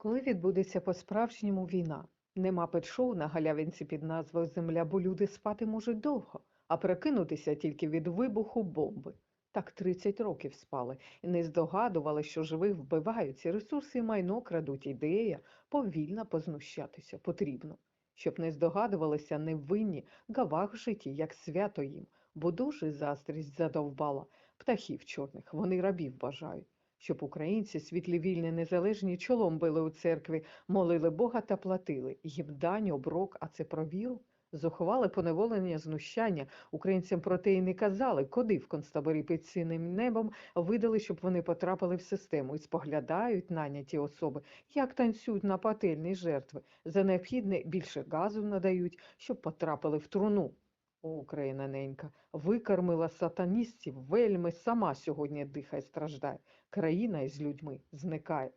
Коли відбудеться по-справжньому війна? Нема пет-шоу на галявинці під назвою Земля, бо люди спати можуть довго, а прокинутися тільки від вибуху бомби. Так 30 років спали і не здогадували, що живих вбивають, і ресурси і майно крадуть. Ідея повільно познущатися потрібно. Щоб не здогадувалися невинні, гавах в житті, як свято їм, бо дуже заздрість задовбала птахів чорних, вони рабів бажають. Щоб українці, світлі вільні, незалежні, чолом били у церкві, молили Бога та платили. Їм дань, оброк, а це про віру? Зухвали поневолення, знущання. Українцям про те й не казали, куди в концтаборі під синим небом видали, щоб вони потрапили в систему і споглядають наняті особи, як танцюють на пательні жертви. За необхідне більше газу надають, щоб потрапили в труну. О, Україна ненька, викормила сатаністів, вельми сама сьогодні дихай, страждає. Країна із людьми зникає.